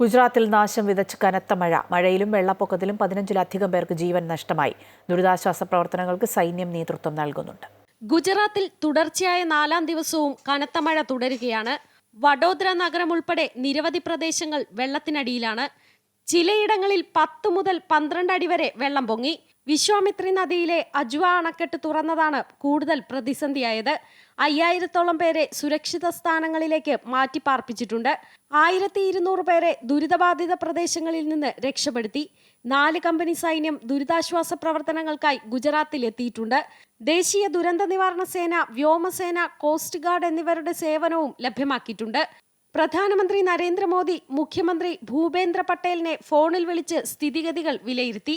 ഗുജറാത്തിൽ നാശം വിതച്ച് കനത്ത മഴ. മഴയിലും വെള്ളപ്പൊക്കത്തിലും പതിനഞ്ചിലധികം പേർക്ക് ജീവൻ നഷ്ടമായി. ദുരിതാശ്വാസ പ്രവർത്തനങ്ങൾക്ക് സൈന്യം നേതൃത്വം നൽകുന്നുണ്ട്. ഗുജറാത്തിൽ തുടർച്ചയായ നാലാം ദിവസവും കനത്ത മഴ തുടരുകയാണ്. വഡോദര നഗരം ഉൾപ്പെടെ നിരവധി പ്രദേശങ്ങൾ വെള്ളത്തിനടിയിലാണ്. ചിലയിടങ്ങളിൽ പത്ത് മുതൽ പന്ത്രണ്ട് അടി വരെ വെള്ളം പൊങ്ങി. വിശ്വാമിത്രി നദിയിലെ അജ്വ അണക്കെട്ട് തുറന്നതാണ് കൂടുതൽ പ്രതിസന്ധിയായത്. അയ്യായിരത്തോളം പേരെ സുരക്ഷിത സ്ഥാനങ്ങളിലേക്ക് മാറ്റിപ്പാർപ്പിച്ചിട്ടുണ്ട്. ആയിരത്തി ഇരുന്നൂറ് പേരെ ദുരിതബാധിത പ്രദേശങ്ങളിൽ നിന്ന് രക്ഷപ്പെടുത്തി. നാല് കമ്പനി സൈന്യം ദുരിതാശ്വാസ പ്രവർത്തനങ്ങൾക്കായി ഗുജറാത്തിൽ എത്തിയിട്ടുണ്ട്. ദേശീയ ദുരന്ത നിവാരണ സേന വ്യോമസേന കോസ്റ്റ് ഗാർഡ് എന്നിവരുടെ സേവനവും ലഭ്യമാക്കിയിട്ടുണ്ട്. പ്രധാനമന്ത്രി നരേന്ദ്രമോദി മുഖ്യമന്ത്രി ഭൂപേന്ദ്ര പട്ടേലിനെ ഫോണിൽ വിളിച്ച് സ്ഥിതിഗതികൾ വിലയിരുത്തി.